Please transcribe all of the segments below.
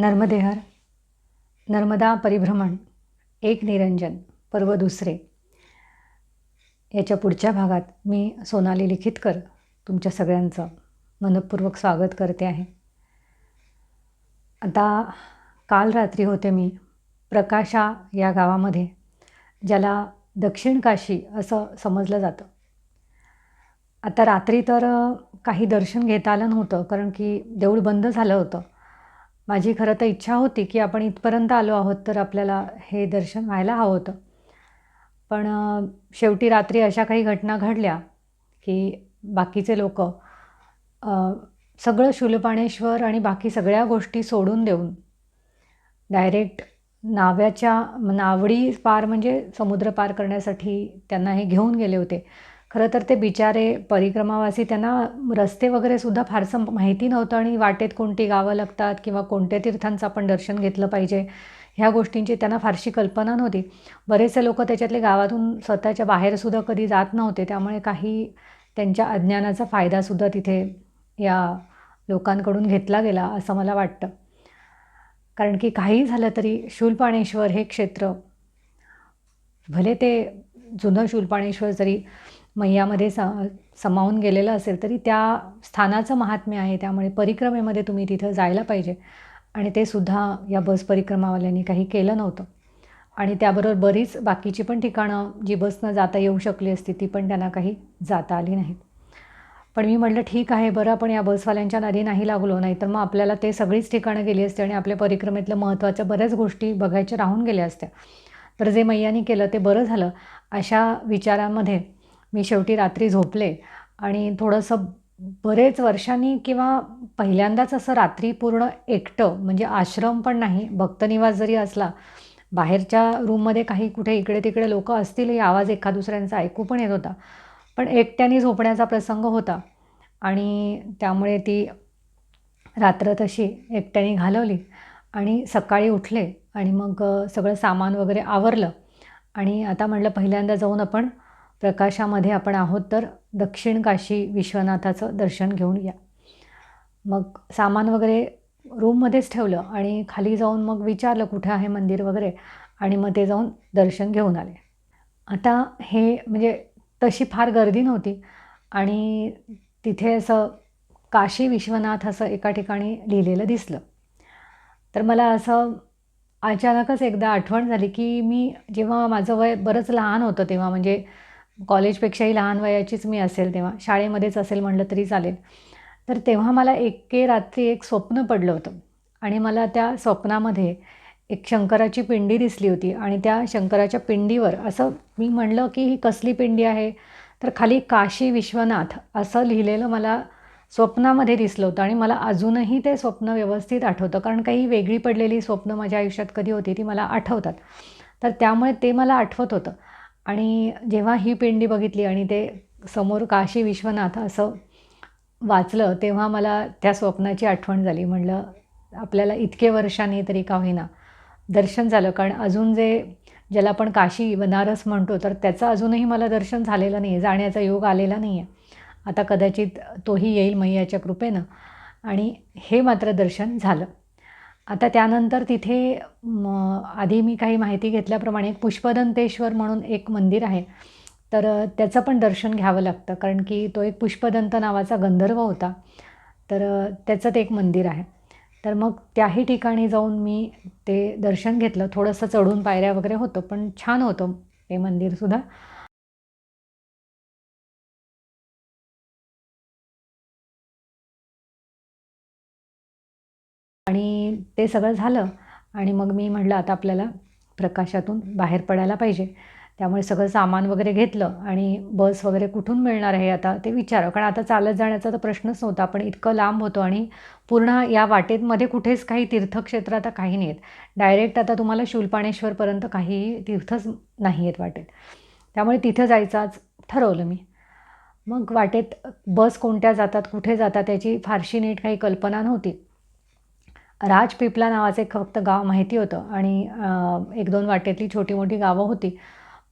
नर्मदेहर नर्मदा परिभ्रमण एक निरंजन पर्व दुसरे. याच्या पुढच्या भागात मी सोनाली लिखितकर तुमच्या सगळ्यांचं मनपूर्वक स्वागत करते आहे. आता काल रात्री होते मी प्रकाशा या गावामध्ये ज्याला दक्षिण काशी असं समजलं जातं. आता रात्री तर काही दर्शन घेता आलं नव्हतं कारण की देऊळ बंद झालं होतं. माझी खरं तर इच्छा होती की आपण इथपर्यंत आलो आहोत तर आपल्याला हे दर्शन व्हायला हवं होतं. पण शेवटी रात्री अशा काही घटना घडल्या की बाकीचे लोक सगळं शूलपाणेश्वर आणि बाकी सगळ्या गोष्टी सोडून देऊन डायरेक्ट नाव्याच्या नावडी पार म्हणजे समुद्र पार करण्यासाठी त्यांना हे घेऊन गेले होते. खरं तर ते बिचारे परिक्रमावासी त्यांना रस्ते वगैरे सुद्धा फारसं माहिती नव्हतं आणि वाटेत कोणती गावं लागतात किंवा कोणत्या तीर्थांचं आपण दर्शन घेतलं पाहिजे ह्या गोष्टींची त्यांना फारशी कल्पना नव्हती. बरेचसे लोक त्याच्यातले गावातून स्वतःच्या बाहेरसुद्धा कधी जात नव्हते त्यामुळे काही त्यांच्या अज्ञानाचा फायदासुद्धा तिथे या लोकांकडून घेतला गेला असं मला वाटतं. कारण की काही झालं तरी शूलपाणेश्वर हे क्षेत्र भले ते जुनं शूलपाणेश्वर जरी मैयामध्ये स समावून गेलेलं असेल तरी त्या स्थानाचं महात्म्य आहे. त्यामुळे परिक्रमेमध्ये तुम्ही तिथं जायला पाहिजे. आणि ते सुद्धा या बस परिक्रमावाल्यांनी काही केलं नव्हतं. आणि त्याबरोबर बरीच बाकीची पण ठिकाणं जी बसनं जाता येऊ शकली असती ती पण त्यांना काही जाता आली नाहीत. पण मी म्हटलं ठीक आहे बरं आपण या बसवाल्यांच्या नादी नाही लागलो नाही तर मग आपल्याला ते सगळीच ठिकाणं गेली असते आणि आपल्या परिक्रमेतल्या महत्त्वाच्या बऱ्याच गोष्टी बघायच्या राहून गेल्या असत्या. तर जे मैयानी केलं ते बरं झालं. अशा विचारांमध्ये मी शेवटी रात्री झोपले. आणि थोडंसं बरेच वर्षांनी किंवा पहिल्यांदाच असं रात्री पूर्ण एकटं म्हणजे आश्रम पण नाही भक्तनिवास जरी असला बाहेरच्या रूममध्ये काही कुठे इकडे तिकडे लोक असतीलही आवाज एका दुसऱ्यांचा ऐकू पण येत होता. पण एकट्याने झोपण्याचा प्रसंग होता. आणि त्यामुळे ती रात्र तशी एकट्याने घालवली. आणि सकाळी उठले. आणि मग सगळं सामान वगैरे आवरलं. आणि आता म्हटलं पहिल्यांदा जाऊन आपण प्रकाशामध्ये आपण आहोत तर दक्षिण काशी विश्वनाथाचं दर्शन घेऊन या. मग सामान वगैरे रूममध्येच ठेवलं आणि खाली जाऊन मग विचारलं कुठं आहे मंदिर वगैरे आणि मग ते जाऊन दर्शन घेऊन आले. आता हे म्हणजे तशी फार गर्दी नव्हती आणि तिथे असं काशी विश्वनाथ असं एका ठिकाणी लिहिलेलं दिसलं. तर मला असं अचानकच एकदा आठवण झाली की मी जेव्हा माझं वय बरंच लहान होतं तेव्हा म्हणजे कॉलेजपेक्षाही लहान वयाचीच मी असेल तेव्हा शाळेमध्येच असेल म्हणलं तरी चालेल. तर तेव्हा मला एके रात्री एक स्वप्न पडलं होतं आणि मला त्या स्वप्नामध्ये एक शंकराची पिंडी दिसली होती आणि त्या शंकराच्या पिंडीवर असं मी म्हणलं की ही कसली पिंडी आहे? तर खाली काशी विश्वनाथ असं लिहिलेलं मला स्वप्नामध्ये दिसलं होतं आणि मला अजूनही ते स्वप्न व्यवस्थित आठवतं कारण काही वेगळी पडलेली स्वप्न माझ्या आयुष्यात कधी होती ती मला आठवतात. तर त्यामुळे ते मला आठवत होतं. आणि जेव्हा ही पिंडी बघितली आणि ते समोर काशी विश्वनाथ असं वाचलं तेव्हा मला त्या स्वप्नाची आठवण झाली. म्हणलं आपल्याला इतके वर्षांनी तरी का होईना दर्शन झालं. कारण अजून जे ज्याला आपण काशी बनारस म्हणतो तर त्याचं अजूनही मला दर्शन झालेलं नाही आहे जाण्याचा योग आलेला नाही आहे आता कदाचित तोही येईल मैयाच्या कृपेनं. आणि हे मात्र दर्शन झालं. आता त्यानंतर तिथे आधी मी काही माहिती घेतल्याप्रमाणे एक पुष्पदंतेश्वर म्हणून एक मंदिर आहे. तर त्याचं पण दर्शन घ्यावं लागतं कारण की तो एक पुष्पदंत नावाचा गंधर्व होता. तर त्याचं ते एक मंदिर आहे. तर मग त्याही ठिकाणी जाऊन मी ते दर्शन घेतलं. थोडंसं चढून पायऱ्या वगैरे होतं पण छान होतं ते मंदिरसुद्धा आणि ते सगळं झालं आणि मग मी म्हटलं आता आपल्याला प्रकाशातून बाहेर पडायला पाहिजे. त्यामुळे सगळं सामान वगैरे घेतलं आणि बस वगैरे कुठून मिळणार आहे आता ते विचारं. कारण आता चालत जाण्याचा तर प्रश्नच नव्हता आपण इतकं लांब होतो आणि पूर्ण या वाटेतमध्ये कुठेच काही तीर्थक्षेत्र आता काही नाही आहेत डायरेक्ट आता तुम्हाला शूलपाणेश्वरपर्यंत काही तीर्थच नाही आहेत वाटेत. त्यामुळे तिथं जायचं ठरवलं मी. मग वाटेत बस कोणत्या जातात कुठे जातात याची फारशी नीट काही कल्पना नव्हती. राजपिपला नावाचं एक फक्त गाव माहिती होतं आणि एक दोन वाटेतली छोटी मोठी गावं होती.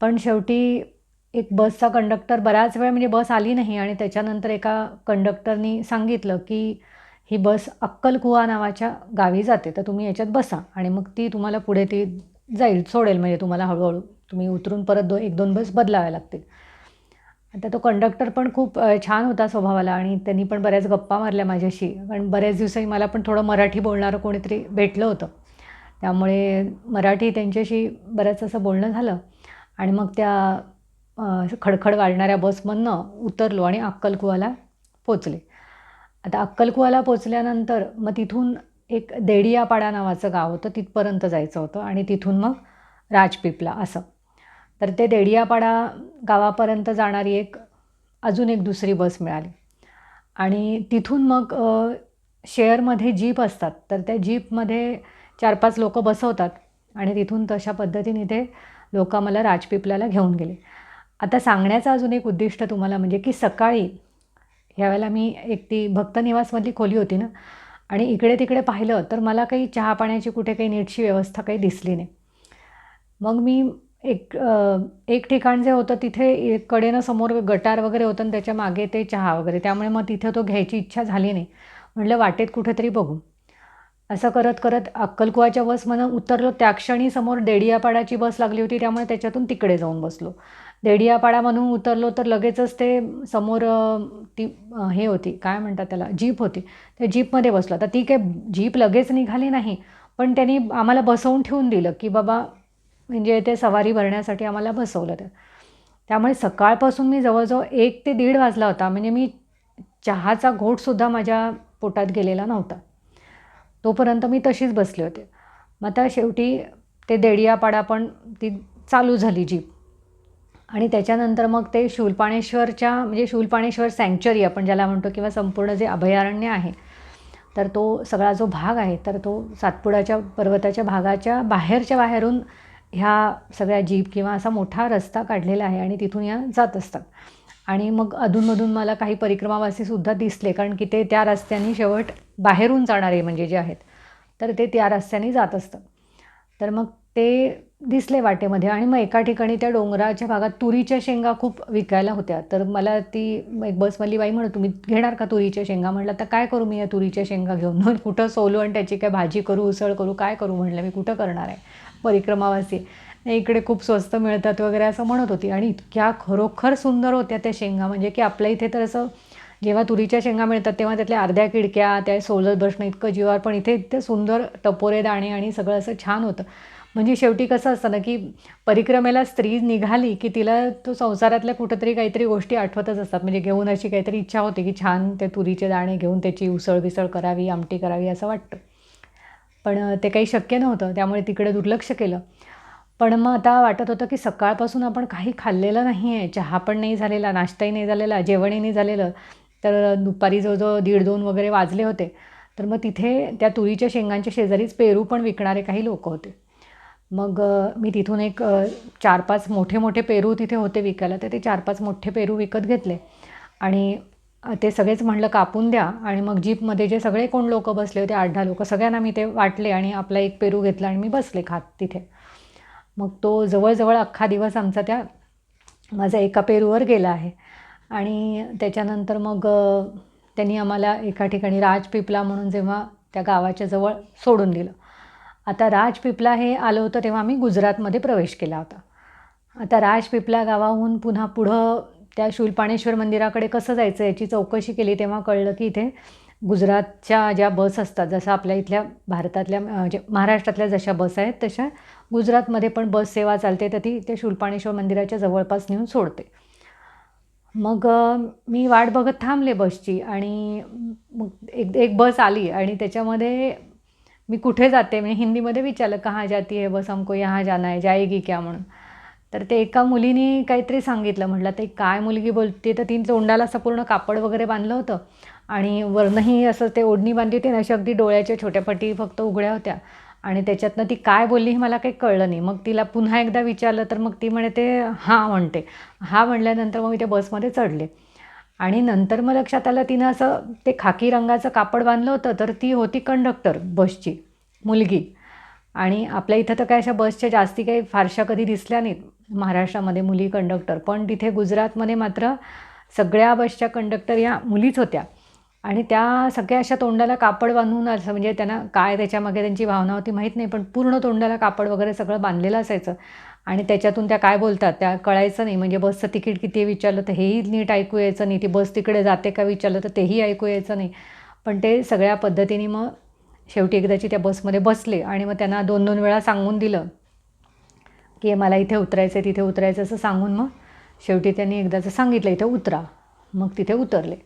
पण शेवटी एक बसचा कंडक्टर बऱ्याच वेळ म्हणजे बस आली नाही आणि त्याच्यानंतर एका कंडक्टरनी सांगितलं की ही बस अक्कलकुवा नावाच्या गावी जाते तर तुम्ही याच्यात बसा आणि मग ती तुम्हाला पुढे ती जाईल सोडेल. म्हणजे तुम्हाला हळूहळू तुम्ही उतरून परत दो एक दोन बस बदलाव्या लागतील. आता तो कंडक्टर पण खूप छान होता स्वभावाला आणि त्यांनी पण बऱ्याच गप्पा मारल्या माझ्याशी. कारण बऱ्याच दिवसांनी मला पण थोडं मराठी बोलणारं कोणीतरी भेटलं होतं. त्यामुळे मराठी त्यांच्याशी बऱ्याच असं बोलणं झालं आणि मग त्या खडखड वाढणाऱ्या बसमधनं उतरलो आणि अक्कलकुवाला पोचले. आता अक्कलकुवाला पोचल्यानंतर मग तिथून एक देडियापाडा नावाचं गाव होतं तिथपर्यंत जायचं होतं आणि तिथून मग राजपिपला असं. तर ते देडियापाडा गावापर्यंत जाणारी एक अजून एक दुसरी बस मिळाली. आणि तिथून मग शेअरमध्ये जीप असतात. तर त्या जीपमध्ये चार पाच लोकं बसवतात. आणि तिथून तशा पद्धतीने ते लोक मला राजपिपल्याला घेऊन गेले. आता सांगण्याचं अजून एक उद्दिष्ट तुम्हाला म्हणजे की सकाळी ह्यावेळेला मी एक ती भक्तनिवासमधली खोली होती ना आणि इकडे तिकडे पाहिलं तर मला काही चहा पाण्याची कुठे काही नीटशी व्यवस्था काही दिसली नाही. मग मी एक एक ठिकाण जे होतं तिथे कडेनं समोर गटार वगैरे होतं आणि त्याच्यामागे ते चहा वगैरे. त्यामुळे मग तिथे तो घ्यायची इच्छा झाली नाही. म्हटलं वाटेत कुठेतरी बघू. असं करत करत अक्कलकुवाच्या बसमधून उतरलो. त्या क्षणी समोर देडियापाडाची बस लागली होती. त्यामुळे त्याच्यातून तिकडे जाऊन बसलो. देडियापाडामधून उतरलो तर लगेचच ते समोर ती हे होती. काय म्हणतात त्याला? जीप होती. त्या जीपमध्ये बसलो. आता ती काय जीप लगेच निघाली नाही. पण त्यांनी आम्हाला बसवून ठेवून दिलं की बाबा म्हणजे ते सवारी भरण्यासाठी आम्हाला बसवलं तर त्यामुळे सकाळपासून मी जवळजवळ एक ते दीड वाजला होता. म्हणजे मी चहाचा घोटसुद्धा माझ्या पोटात गेलेला नव्हता. तोपर्यंत मी तशीच बसले होते. मग आता शेवटी ते देडियापाडा पण ती चालू झाली जीप. आणि त्याच्यानंतर मग ते शूलपाणेश्वरच्या म्हणजे शूलपाणेश्वर सँक्चुरी आपण ज्याला म्हणतो किंवा संपूर्ण जे अभयारण्य आहे तर तो सगळा जो भाग आहे तर तो सातपुडाच्या पर्वताच्या भागाच्या बाहेरच्या बाहेरून ह्या सगळ्या जीप किंवा असा मोठा रस्ता काढलेला आहे आणि तिथून या जात असतात. आणि मग अधूनमधून मला काही परिक्रमावासीसुद्धा दिसले कारण की ते त्या रस्त्याने शेवट बाहेरून जाणारे म्हणजे जे आहेत तर ते त्या रस्त्याने जात असतात. तर मग ते दिसले वाटेमध्ये आणि मग एका ठिकाणी त्या डोंगराच्या भागात तुरीच्या शेंगा खूप विकायला होत्या. तर मला ती एक बसमधली बाई म्हणत तुम्ही घेणार का तुरीच्या शेंगा? म्हटलं तर काय करू मी या तुरीच्या शेंगा घेऊन? कुठं सोलू आणि त्याची काय भाजी करू उसळ करू काय करू? म्हटलं मी कुठं करणार आहे? परिक्रमावासी. इकडे खूप स्वस्त मिळतात वगैरे असं म्हणत होती. आणि इतक्या खरोखर सुंदर होत्या त्या शेंगा. म्हणजे की आपल्या इथे तर असं जेव्हा तुरीच्या शेंगा मिळतात तेव्हा त्यातल्या अर्ध्या किडक्या त्या सोलत बसणं इतकं जीवार पण इथे इतकं सुंदर टपोरे दाणे आणि सगळं असं छान होतं. म्हणजे शेवटी कसं असतं ना की परिक्रमेला स्त्री निघाली की तिला तो संसारातल्या कुठंतरी काहीतरी गोष्टी आठवतच असतात. म्हणजे घेऊन अशी काहीतरी इच्छा होते की छान ते तुरीचे दाणे घेऊन त्याची उसळ बिसळ करावी आमटी करावी असं वाटतं. पण ते काही शक्य नव्हतं. त्यामुळे तिकडे दुर्लक्ष केलं. पण मग आता वाटत होतं की सकाळपासून आपण काही खाल्लेलं नाही आहे चहा पण नाही झालेला नाश्ताही नाही झालेला जेवणही नाही झालेलं. तर दुपारी जवळजवळ दीड दोन वगैरे वाजले होते. तर मग तिथे त्या तुरीच्या शेंगांच्या शेजारीच पेरू पण विकणारे काही लोक होते. मग मी तिथून एक चार पाच मोठे मोठे पेरू तिथे होते विकायला तर ते चार पाच मोठे पेरू विकत घेतले. आणि ते सगळेच म्हणलं कापून द्या. आणि मग जीपमध्ये जे सगळे कोण लोक बसले होते आठ दहा लोक सगळ्यांना मी ते वाटले आणि आपला एक पेरू घेतला आणि मी बसले खात तिथे. मग तो जवळजवळ अख्खा दिवस आमचा त्या माझा एका पेरूवर गेला आहे. आणि त्याच्यानंतर मग त्यांनी आम्हाला एका ठिकाणी राजपिपला म्हणून जेव्हा त्या गावाच्या जवळ सोडून दिलं. आता राजपिपला हे आलं होतं तेव्हा आम्ही गुजरातमध्ये प्रवेश केला होता. आता राजपिपला गावाहून पुन्हा पुढं त्या शूलपाणेश्वर मंदिराकडे कसं जायचं याची चौकशी केली तेव्हा कळलं की इथे गुजरातच्या ज्या बस असतात जसं आपल्या इथल्या भारतातल्या म्हणजे महाराष्ट्रातल्या जशा बस आहेत तशा गुजरातमध्ये पण बस सेवा चालते तर ती त्या शूलपाणेश्वर मंदिराच्या जवळपास नेऊन सोडते. मग मी वाट बघत थांबले बसची आणि मग एक एक बस आली आणि त्याच्यामध्ये मी कुठे जाते? मी हिंदीमध्ये विचारलं कहाँ जाती है बस? हमको यहाँ जाना है जाएगी क्या? म्हणून. तर ते एका मुलीने काहीतरी सांगितलं. म्हटलं ते काय मुलगी बोलते? तर तिने तोंडाला असं पूर्ण कापड वगैरे बांधलं होतं. आणि वरनंही असं ते ओढणी बांधली होती ना अशी अगदी डोळ्याच्या छोट्या पट्टी फक्त उघड्या होत्या. आणि त्याच्यातनं ती काय बोलली हे मला काही कळलं नाही. मग तिला पुन्हा एकदा विचारलं तर मग ती म्हणे ते हां म्हणते. हा म्हणल्यानंतर मग मी त्या बसमध्ये चढले. आणि नंतर मग लक्षात आलं तिनं असं ते खाकी रंगाचं कापड बांधलं होतं तर ती होती कंडक्टर बसची मुलगी. आणि आपल्या इथं तर काय अशा बसच्या जास्ती काही फारशा कधी दिसल्या नाहीत महाराष्ट्रामध्ये मुली कंडक्टर. पण तिथे गुजरातमध्ये मात्र सगळ्या बसच्या कंडक्टर या मुलीच होत्या. आणि त्या सगळ्या अशा तोंडाला कापड बांधून असं म्हणजे त्यांना काय त्याच्यामागे त्यांची भावना होती माहीत नाही पण पूर्ण तोंडाला कापड वगैरे सगळं बांधलेलं असायचं. आणि त्याच्यातून त्या काय बोलतात? त्या कळायचं नाही. म्हणजे बसचं तिकीट किती आहे विचारलं तर हेही नीट ऐकू यायचं नाही. ती बस तिकडे जाते का विचारलं तर तेही ऐकू यायचं नाही. पण ते सगळ्या पद्धतीने मग शेवटी एकदाची त्या बसमध्ये बसले आणि मग त्यांना दोन दोन वेळा सांगून दिलं की मला इथे उतरायचं आहे तिथे उतरायचं असं सांगून मग शेवटी त्यांनी एकदाचं सांगितलं इथे उतरा. मग तिथे उतरले.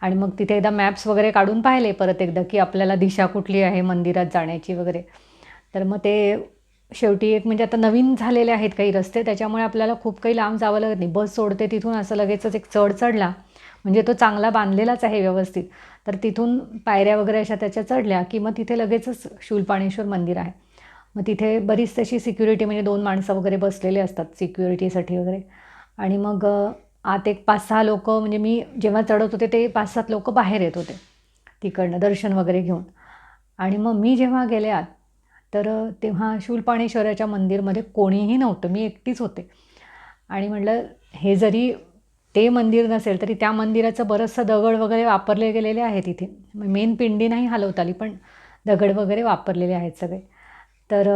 आणि मग तिथे एकदा मॅप्स वगैरे काढून पाहिले परत एकदा की आपल्याला दिशा कुठली आहे मंदिरात जाण्याची वगैरे. तर मग ते शेवटी एक म्हणजे आता नवीन झालेले आहेत काही रस्ते त्याच्यामुळे आपल्याला खूप काही लांब जावं लागत नाही. बस सोडते तिथून असं लगेचच एक चढ चढला म्हणजे तो चांगला बांधलेलाच आहे व्यवस्थित. तर तिथून पायऱ्या वगैरे अशा त्याच्या चढल्या की मग तिथे लगेचच शूलपाणेश्वर मंदिर आहे. मग तिथे बरीच तशी सिक्युरिटी म्हणजे दोन माणसं वगैरे बसलेले असतात सिक्युरिटीसाठी वगैरे. आणि मग आत एक पाच सहा लोक म्हणजे मी जेव्हा चढत होते ते पाच सात लोक बाहेर येत होते तिकडनं दर्शन वगैरे घेऊन. आणि मग मी जेव्हा गेले आत तर तेव्हा शूलपाणेश्वराच्या मंदिरमध्ये कोणीही नव्हतं. मी एकटीच होते. आणि म्हटलं हे जरी ते मंदिर नसेल तरी त्या मंदिराचं बरंचसं दगड वगैरे वापरले गेलेले आहेत इथे. मेन पिंडी नाही हलवता आली पण दगड वगैरे वापरलेले आहेत सगळे. तर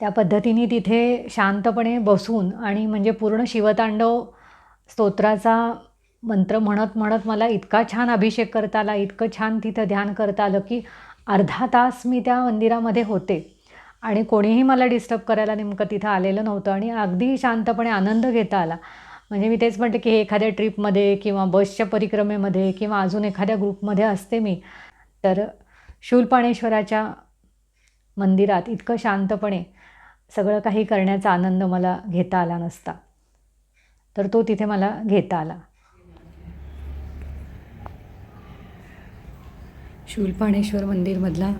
त्या पद्धतीने तिथे शांतपणे बसून आणि म्हणजे पूर्ण शिवतांडव स्तोत्राचा मंत्र म्हणत म्हणत मला इतका छान अभिषेक करता आला इतकं छान तिथं ध्यान करता आलं की अर्धा तास मी त्या मंदिरामध्ये होते. आणि कोणीही मला डिस्टर्ब करायला नेमकं तिथं आलेलं नव्हतं आणि अगदी शांतपणे आनंद घेता आला. म्हणजे मी तेच म्हणते की हे एखाद्या ट्रिपमध्ये किंवा बसच्या परिक्रमेमध्ये किंवा अजून एखाद्या ग्रुपमध्ये असते मी. तर शूलपाणेश्वराच्या मंदिरात इतकं शांतपणे सगळं काही करण्याचा आनंद मला घेता आला नसता. तर तो तिथे मला घेता आला. शूलपाणेश्वर मंदिरमधला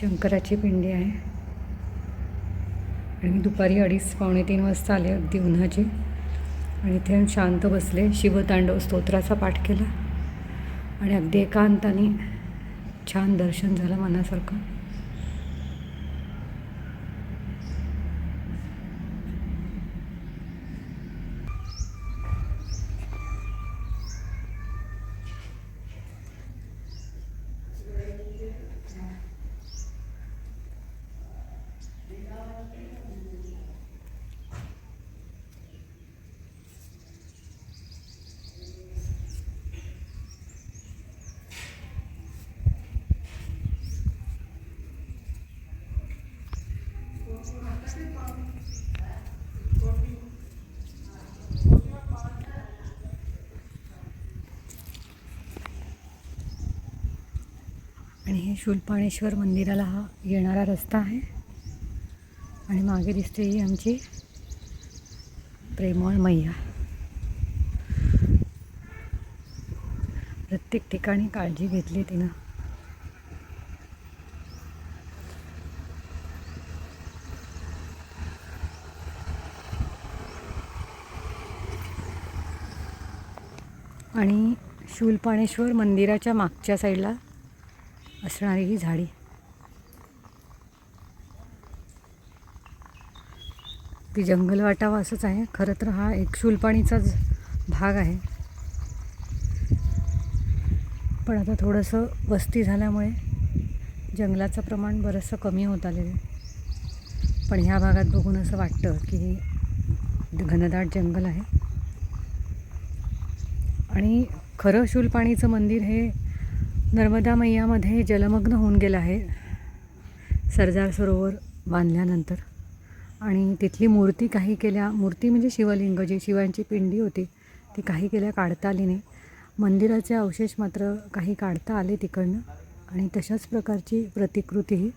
शंकराची पिंडी आहे. आणि मी दुपारी अडीच पावणे तीन वाजता आले अगदी उन्हाची. आणि इथे शांत बसले शिवतांडव स्तोत्राचा पाठ केला. आणि अगदी एकांताने छान दर्शन झालं मनासारखं. आणि हे शूलपाणेश्वर मंदिराला हा येणारा रस्ता आहे. आणि मागे दिसते ही आमची प्रेमळ मैया. प्रत्येक ठिकाणी काळजी घेतली तिनं. आणि शूलपाणेश्वर मंदिराच्या मागच्या साईडला असणारी ही झाडी. ती जंगल वाटावा असंच आहे. खरं तर हा एक शूलपाणीचाच भाग आहे. पण आता थोडंसं वस्ती झाल्यामुळे जंगलाचं प्रमाण बरंचसं कमी होत आलेलं आहे. पण ह्या भागात बघून असं वाटतं की हे घनदाट जंगल आहे. आणि खरं शूलपाणीचं मंदिर हे नर्मदा मैयामध्ये जलमग्न होऊन गेलं आहे सरदार सरोवर बांधल्यानंतर. आणि तिथली मूर्ती काही केल्या मूर्ती म्हणजे शिवलिंग जी शिवांची पिंडी होती ती काही केल्या काढता आली नाही. मंदिराचे अवशेष मात्र काही काढता आले तिकडनं आणि तशाच प्रकारची प्रतिकृतीही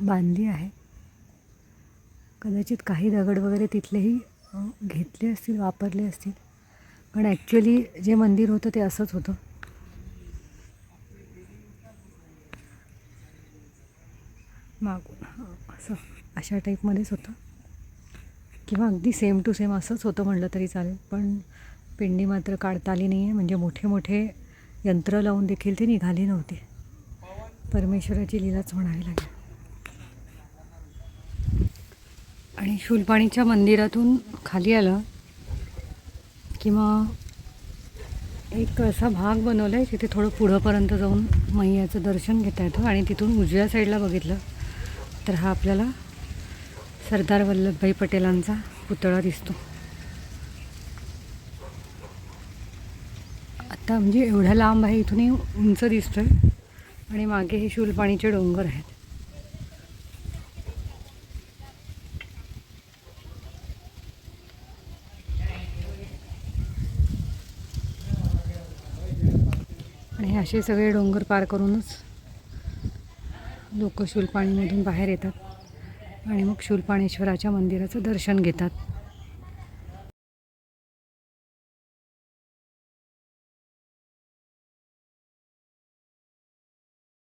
बांधली आहे. कदाचित काही दगड वगैरे तिथलेही घेतले असतील वापरले असतील. पण ॲक्च्युली जे मंदिर होतं ते असंच होतं. मागून असं. अशा टाईपमध्येच होतं. किंवा अगदी सेम टू सेम असंच होतं म्हणलं तरी चालेल. पण पिंडी मात्र काढता आली नाही आहे म्हणजे मोठे मोठे यंत्र लावून देखील ते निघाली नव्हती. परमेश्वराची लीलाच म्हणावी लागेल. आणि शूलपाणीच्या मंदिरातून खाली आलं किंवा एक असा भाग बनवला आहे जिथे थोडं पुढंपर्यंत जाऊन मैयाचं दर्शन घेता येतं आणि तिथून उजव्या साईडला बघितलं तर हा आपल्याला सरदार वल्लभभाई पटेलांचा पुतळा दिसतो. आता म्हणजे एवढ्या लांब आहे इथूनही उंच दिसतोय आणि मागे हे शूलपाणीचे डोंगर आहेत. असे सगळे डोंगर पार करूनच लोक शूलपाणीमधून बाहेर येतात आणि मग शूलपाणेश्वराच्या मंदिराचं दर्शन घेतात.